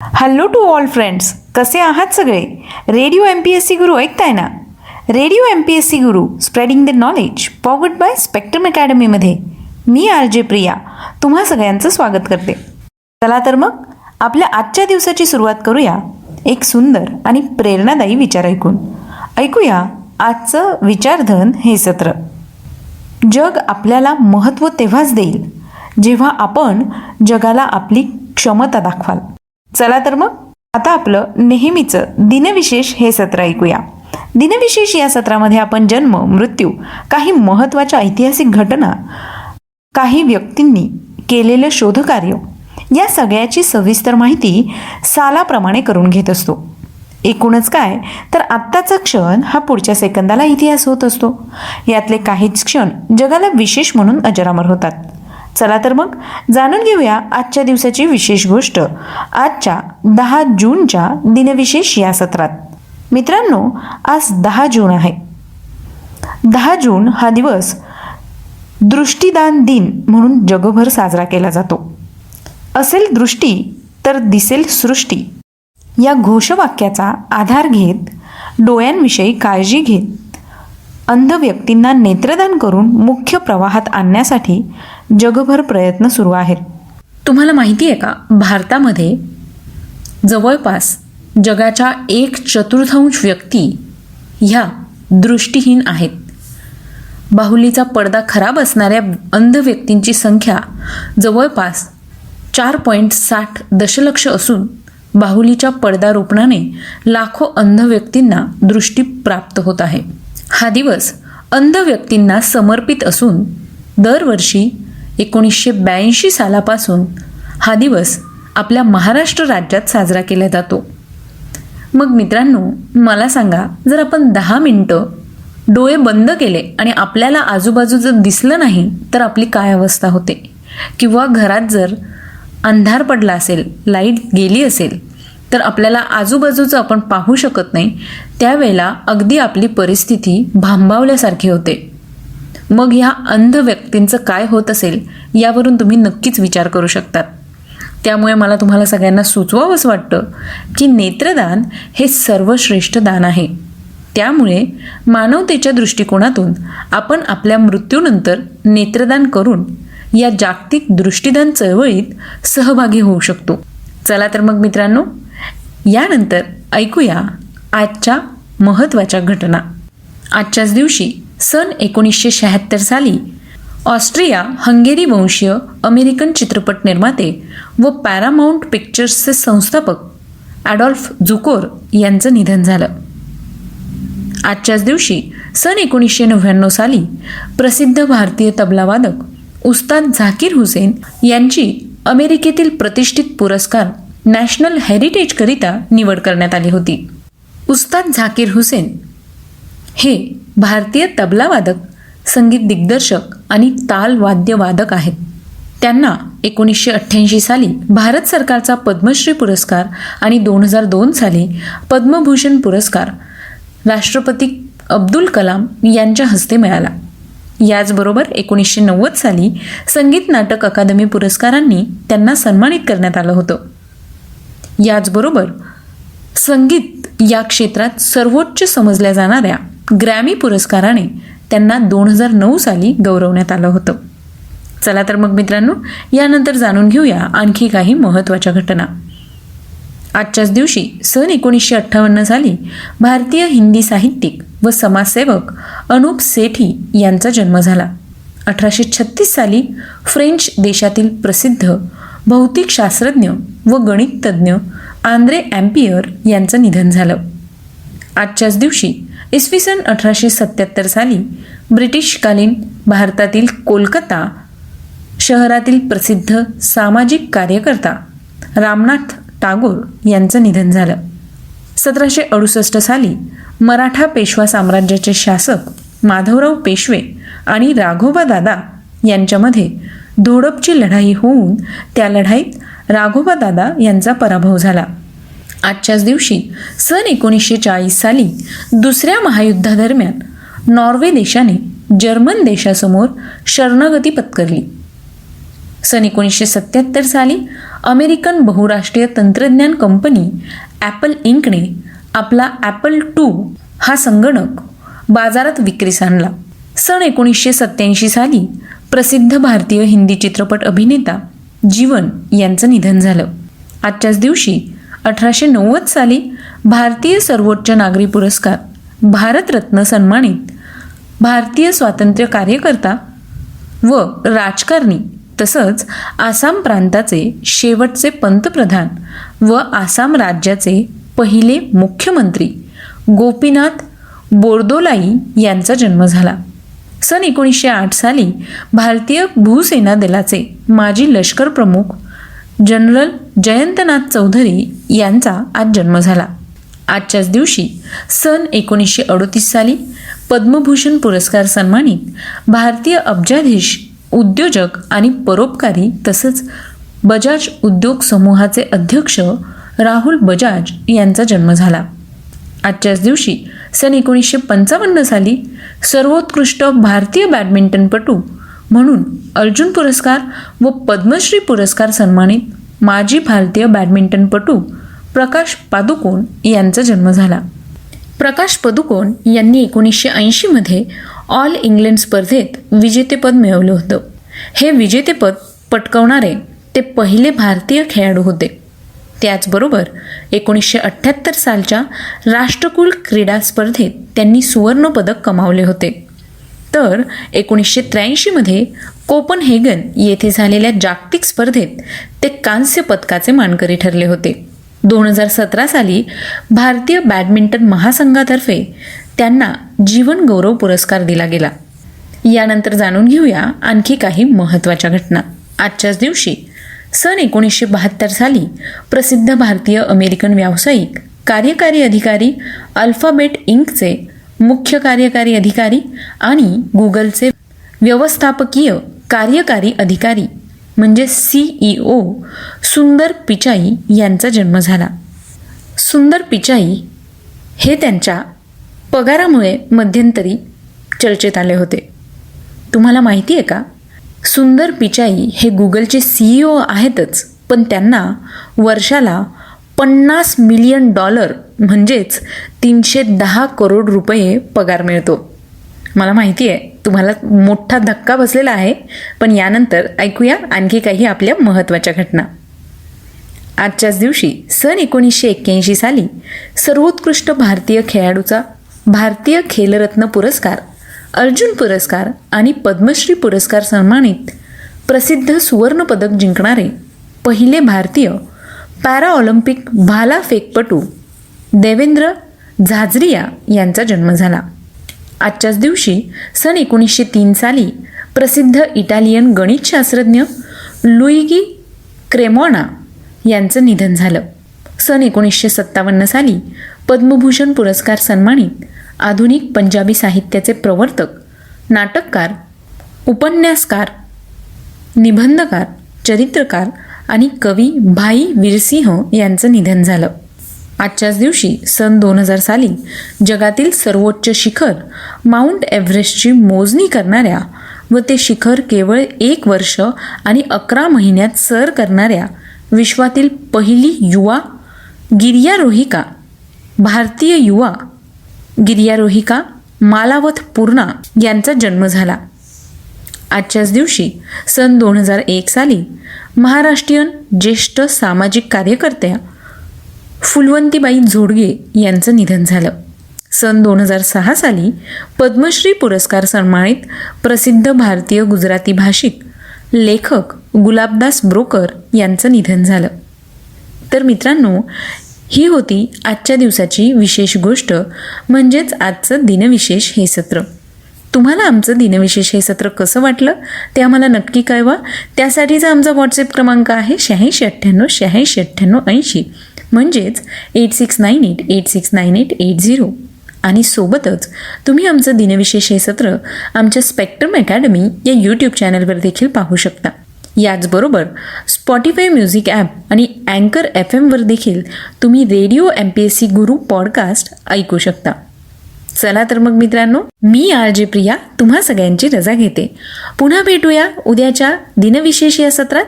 Hello to all friends कसे आहात सगळे? Radio M P S C Guru ऐकताय ना? Radio M P S C Guru spreading the knowledge powered by spectrum अकॅडमीमध्ये मी R J Priya तुम्हा सगळ्यांचं स्वागत करते. चला तर मग आपल्या आजच्या दिवसाची सुरुवात करूया. एक सुंदर आणि प्रेरणादायी विचार ऐकून. ऐकूया आजचं विचारधन हे सत्र. जग आपल्याला महत्त्व तेव्हाच देईल जेव्हा आपण जगाला आपली क्षमता दाखवाल. चला तर मग आता आपलं नेहमीचं दिनविशेष हे सत्र ऐकूया. दिनविशेष या सत्रामध्ये आपण जन्म मृत्यू काही महत्त्वाच्या ऐतिहासिक घटना काही व्यक्तींनी केलेलं शोधकार्य या सगळ्याची सविस्तर माहिती सालाप्रमाणे करून घेत असतो. एकूणच काय? तर आत्ताचा क्षण हा पुढच्या सेकंदाला इतिहास होत असतो. यातले काहीच क्षण जगाला विशेष म्हणून अजरामर होतात. चला तर मग जाणून घेऊया आजच्या दिवसाची विशेष गोष्ट. आजच्या दहा जूनच्या दिनविशेष या सत्रात. मित्रांनो आज दहा जून आहे. दहा जून हा दिवस दृष्टीदान दिन म्हणून जगभर साजरा केला जातो. असेल दृष्टी तर दिसेल सृष्टी. या घोषवाक्याचा आधार घेत डोळ्यांविषयी काळजी घेत अंध व्यक्तींना नेत्रदान करून मुख्य प्रवाहात आणण्यासाठी जगभर प्रयत्न सुरू आहेत. तुम्हाला माहिती आहे का भारतामध्ये जवळपास जगाच्या एक चतुर्थांश व्यक्ती ह्या दृष्टीहीन आहेत. बाहुलीचा पडदा खराब असणाऱ्या अंध व्यक्तींची संख्या जवळपास चार पॉईंट साठ दशलक्ष असून बाहुलीच्या पडदा रोपणाने लाखो अंध व्यक्तींना दृष्टी प्राप्त होत आहे. हा दिवस अंध व्यक्तींना समर्पित असून दरवर्षी एकोणीसशे ब्याऐंशी सालापासून हा दिवस आपल्या महाराष्ट्र राज्यात साजरा केला जातो. मग मित्रांनो मला सांगा जर आपण दहा मिनटं डोळे बंद केले आणि आपल्याला आजूबाजू जर दिसलं नाही तर आपली काय अवस्था होते? किंवा घरात जर अंधार पडला असेल लाइट गेली असेल तर आपल्याला आजूबाजूचं आपण पाहू शकत नाही त्यावेळेला अगदी आपली परिस्थिती भांबावल्यासारखी होते. मग ह्या अंध व्यक्तींचं काय होत असेल यावरून तुम्ही नक्कीच विचार करू शकतात. त्यामुळे मला तुम्हाला सगळ्यांना सुचवावंच वाटतं की नेत्रदान हे सर्वश्रेष्ठ दान आहे. त्यामुळे मानवतेच्या दृष्टिकोनातून आपण आपल्या मृत्यूनंतर नेत्रदान करून या जागतिक दृष्टीदान चळवळीत सहभागी होऊ शकतो. चला तर मग मित्रांनो यानंतर ऐकूया आजच्या महत्त्वाच्या घटना. आजच्याच दिवशी सन एकोणीसशे शहात्तर साली ऑस्ट्रिया हंगेरी वंशीय अमेरिकन चित्रपट निर्माते व पॅरामाऊंट पिक्चर्सचे संस्थापक ॲडॉल्फ जुकोर यांचं निधन झालं. आजच्याच दिवशी सन एकोणीसशे नव्याण्णव साली प्रसिद्ध भारतीय तबलावादक उस्ताद झाकीर हुसेन यांची अमेरिकेतील प्रतिष्ठित पुरस्कार नॅशनल हेरिटेजकरिता निवड करण्यात आली होती. उस्ताद झाकीर हुसेन हे भारतीय तबलावादक संगीत दिग्दर्शक आणि तालवाद्यवादक आहेत. त्यांना एकोणीसशे अठ्ठ्याऐंशी साली भारत सरकारचा पद्मश्री पुरस्कार आणि दोन हजार दोन साली पद्मभूषण पुरस्कार राष्ट्रपती अब्दुल कलाम यांच्या हस्ते मिळाला. याचबरोबर एकोणीसशे नव्वद साली संगीत नाटक अकादमी पुरस्कारांनी त्यांना सन्मानित करण्यात आलं होतं. याचबरोबर संगीत या क्षेत्रात सर्वोच्च समजल्या जाणाऱ्या ग्रॅमी पुरस्काराने त्यांना दोन हजार नऊ साली गौरवण्यात आलं होतं. चला तर मग मित्रांनो यानंतर जाणून घेऊया आणखी काही महत्त्वाच्या घटना. आजच्याच दिवशी सन एकोणीसशे अठ्ठावन्न साली भारतीय हिंदी साहित्यिक व समाजसेवक अनुप सेठी यांचा जन्म झाला. अठराशे छत्तीस साली फ्रेंच देशातील प्रसिद्ध भौतिकशास्त्रज्ञ व गणिततज्ञ आंद्रे ॲम्पियर यांचं निधन झालं. आजच्याच दिवशी इसवी सन अठराशे सत्याहत्तर साली ब्रिटिशकालीन भारतातील कोलकाता शहरातील प्रसिद्ध सामाजिक कार्यकर्ता रामनाथ टागोर यांचं निधन झालं. सतराशे अडुसष्ट साली मराठा पेशवा साम्राज्याचे शासक माधवराव पेशवे आणि राघोबा दादा यांच्यामध्ये धोडपची लढाई होऊन त्या लढाईत राघोबा दादा यांचा पराभव झाला. आजच्याच दिवशी सन एकोणीसशे चाळीस साली दुसऱ्या महायुद्धादरम्यान नॉर्वे देशाने जर्मन देशासमोर शरणागती पत्करली. सन एकोणीसशे सत्याहत्तर साली अमेरिकन बहुराष्ट्रीय तंत्रज्ञान कंपनी ॲपल इंकने आपला ॲपल टू हा संगणक बाजारात विक्रीस आणला. सन एकोणीसशे सत्याऐंशी साली प्रसिद्ध भारतीय हिंदी चित्रपट अभिनेता जीवन यांचं निधन झालं. आजच्याच दिवशी अठराशे नव्वद साली भारतीय सर्वोच्च नागरी पुरस्कार भारतरत्न सन्मानित भारतीय स्वातंत्र्य कार्यकर्ता व राजकारणी तसंच आसाम प्रांताचे शेवटचे पंतप्रधान व आसाम राज्याचे पहिले मुख्यमंत्री गोपीनाथ बोर्दोलाई यांचा जन्म झाला. सन एकोणीसशे आठ साली भारतीय भूसेना दलाचे माजी लष्कर प्रमुख जनरल जयंतनाथ चौधरी यांचा आज जन्म झाला. आजच्याच दिवशी सन एकोणीसशे अडोतीस साली पद्मभूषण पुरस्कार सन्मानित भारतीय अब्जाधीश उद्योजक आणि परोपकारी तसंच बजाज उद्योग समूहाचे अध्यक्ष राहुल बजाज यांचा जन्म झाला. आजच्याच दिवशी सन एकोणीसशे पंचावन्न साली सर्वोत्कृष्ट भारतीय बॅडमिंटनपटू म्हणून अर्जुन पुरस्कार व पद्मश्री पुरस्कार सन्मानित माजी भारतीय बॅडमिंटनपटू प्रकाश पादुकोण यांचा जन्म झाला. प्रकाश पदुकोण यांनी एकोणीसशे ऐंशीमध्ये ऑल इंग्लंड स्पर्धेत विजेतेपद मिळवलं होतं. हे विजेतेपद पटकवणारे ते पहिले भारतीय खेळाडू होते. त्याचबरोबर एकोणीसशे अठ्ठ्याहत्तर सालच्या राष्ट्रकुल क्रीडा स्पर्धेत त्यांनी सुवर्णपदक कमावले होते. तर एकोणीसशे त्र्याऐंशीमध्ये कोपनहेगन येथे झालेल्या जागतिक स्पर्धेत ते कांस्य पदकाचे मानकरी ठरले होते. दोन हजार सतरा साली भारतीय बॅडमिंटन महासंघातर्फे त्यांना जीवन गौरव पुरस्कार दिला गेला. यानंतर जाणून घेऊया आणखी काही महत्त्वाच्या घटना. आजच्याच दिवशी सन एकोणीसशे बहात्तर साली प्रसिद्ध भारतीय अमेरिकन व्यावसायिक कार्यकारी अधिकारी अल्फाबेट इंकचे मुख्य कार्यकारी अधिकारी आणि गुगलचे व्यवस्थापकीय कार्यकारी अधिकारी म्हणजे सीईओ सुंदर पिचाई यांचा जन्म झाला. सुंदर पिचाई हे त्यांच्या पगारामुळे मध्यंतरी चर्चेत आले होते. तुम्हाला माहिती आहे का? सुंदर पिचाई हे गुगलचे सीईओ आहेतच पण त्यांना वर्षाला पन्नास मिलियन डॉलर म्हणजेच तीनशे दहा करोड रुपये पगार मिळतो. मला माहिती आहे तुम्हाला मोठा धक्का बसलेला आहे पण यानंतर ऐकूया आणखी काही आपल्या महत्त्वाच्या घटना. आजच्याच दिवशी सन एकोणीसशे एक्क्याऐंशी साली सर्वोत्कृष्ट भारतीय खेळाडूचा भारतीय खेलरत्न पुरस्कार अर्जुन पुरस्कार आणि पद्मश्री पुरस्कार सन्मानित प्रसिद्ध सुवर्णपदक जिंकणारे पहिले भारतीय पॅराऑलिम्पिक भालाफेकपटू देवेंद्र झाझरिया यांचा जन्म झाला. आजच्याच दिवशी सन एकोणीसशे तीन साली प्रसिद्ध इटालियन गणितशास्त्रज्ञ लुईगी क्रेमॉना यांचं निधन झालं. सन एकोणीसशे सत्तावन्न साली पद्मभूषण पुरस्कार सन्मानित आधुनिक पंजाबी साहित्याचे प्रवर्तक नाटककार उपन्यासकार निबंधकार चरित्रकार आणि कवी भाई वीरसिंह यांचं निधन झालं. आजच्याच दिवशी सन दोन हजार साली जगातील सर्वोच्च शिखर माउंट एव्हरेस्टची मोजणी करणाऱ्या व ते शिखर केवळ एक वर्ष आणि अकरा महिन्यात सर करणाऱ्या विश्वातील पहिली युवा गिर्यारोहिका भारतीय युवा गिर्यारोहिका मालावत पूर्णा यांचा जन्म झाला. आजच्याच दिवशी सन दोन हजार एक साली महाराष्ट्रीयन ज्येष्ठ सामाजिक कार्यकर्त्या फुलवंतीबाई झोडगे यांचं निधन झालं. सन दोन हजार सहा साली पद्मश्री पुरस्कार सन्मानित प्रसिद्ध भारतीय गुजराती भाषिक लेखक गुलाबदास ब्रोकर यांचं निधन झालं. तर मित्रांनो ही होती आजच्या दिवसाची विशेष गोष्ट म्हणजेच आजचं दिनविशेष हे सत्र. तुम्हाला आमचं दिनविशेष हे सत्र कसं वाटलं ते आम्हाला नक्की कळवा. त्यासाठीचा आमचा व्हॉट्सअप क्रमांक आहे शहाऐंशी अठ्ठ्याण्णव शहाऐंशी अठ्ठ्याण्णव ऐंशी. म्हणजेच eight six nine eight eight six nine eight eight zero आणि सोबतच तुम्ही आमचं दिनविशेष हे सत्र आमच्या स्पेक्ट्रम अकॅडमी या यूट्यूब चॅनलवर देखील पाहू शकता. याचबरोबर स्पॉटीफाय म्युझिक ॲप आणि अँकर एफ एमवर देखील तुम्ही radio M P S C Guru podcast ऐकू शकता. चला तर मग मित्रांनो मी आर जे प्रिया तुम्हा सगळ्यांची रजा घेते. पुन्हा भेटूया उद्याच्या दिनविशेष या सत्रात.